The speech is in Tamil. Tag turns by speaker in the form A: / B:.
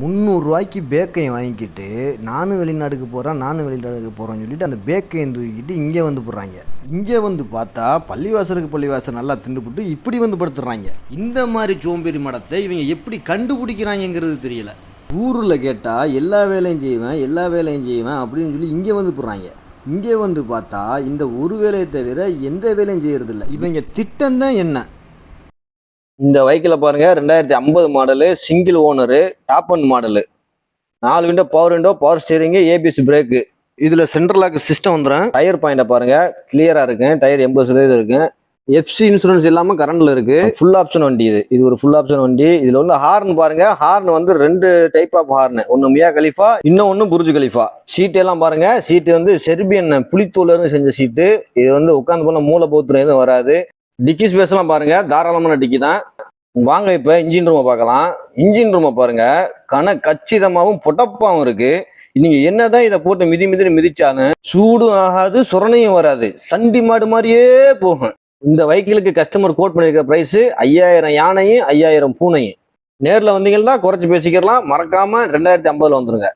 A: முந்நூறுரூவாய்க்கு பேக்கையும் வாங்கிக்கிட்டு நானும் வெளிநாட்டுக்கு போகிறேன் நானும் வெளிநாட்டுக்கு போகிறேன்னு சொல்லிட்டு அந்த பேக்கையும் தூக்கிட்டு இங்கே வந்து போடுறாங்க. இங்கே வந்து பார்த்தா பள்ளிவாசலுக்கு பள்ளிவாசல் நல்லா திண்டுபிட்டு இப்படி வந்து படுத்துடுறாங்க இந்த மாதிரி சோம்பேறி மடத்தை இவங்க எப்படி கண்டுபிடிக்கிறாங்கங்கிறது தெரியல. ஊரில் கேட்டால் எல்லா வேலையும் செய்வேன் எல்லா வேலையும் செய்வேன் அப்படின்னு சொல்லி இங்கே வந்து போடுறாங்க. இங்கே வந்து பார்த்தா இந்த ஒரு வேலையை தவிர எந்த வேலையும் செய்கிறதில்ல இவங்க திட்டம் தான் என்ன? இந்த வைக்கில் பாருங்க ரெண்டாயிரத்தி ஐம்பது model single owner top and model நாலு window power window power steering ABS brake இதில் சென்ட்ரல் லாக் சிஸ்டம் வந்துடும் டயர் பாயிண்ட்டை பாருங்க கிளியராக இருக்கு டயர் எண்பது சதவீதம் இருக்கு எஃப்சி இன்சூரன்ஸ் இல்லாமல் கரண்டில் இருக்கு. ஃபுல் ஆப்ஷன் வண்டி இது. இது ஒரு ஃபுல் ஆப்ஷன் வண்டி. இதில் வந்து ஹார்ன் பாருங்க. ஹார்ன் வந்து ரெண்டு டைப் ஆஃப் ஹார்ன் ஒன்று மியா கலிஃபா இன்னொன்று புரிஜ் கலிஃபா சீட்டு எல்லாம் பாருங்க. சீட்டு வந்து செர்பியன் புளித்தூள்லேருந்து செஞ்ச சீட்டு இது வந்து உட்காந்து போன மூளை போத்துறம் எதுவும் வராது. டிக்கி ஸ்பேஸ்லாம் பாருங்க. தாராளமான டிக்கி தான். வாங்க இப்போ இன்ஜின் ரூமை பார்க்கலாம். இன்ஜின் ரூமை பாருங்க. கன கச்சிதமாகவும் புட்டப்பாகவும் இருக்கு. நீங்க என்னதான் இதை போட்டு மிதி மிதி மிதிச்சாலும் சூடும் ஆகாது சுரணையும் வராது. சண்டி மாடு மாதிரியே போகும். இந்த வைக்கிலுக்கு கஸ்டமர் கோட் பண்ணியிருக்க ப்ரைஸ் ஐயாயிரம் யானையும் ஐயாயிரம் பூனையும். நேரில் வந்தீங்கன்னா குறைச்சி பேசிக்கிறலாம். மறக்காம ரெண்டாயிரத்தி ஐம்பதுல வந்துருங்க.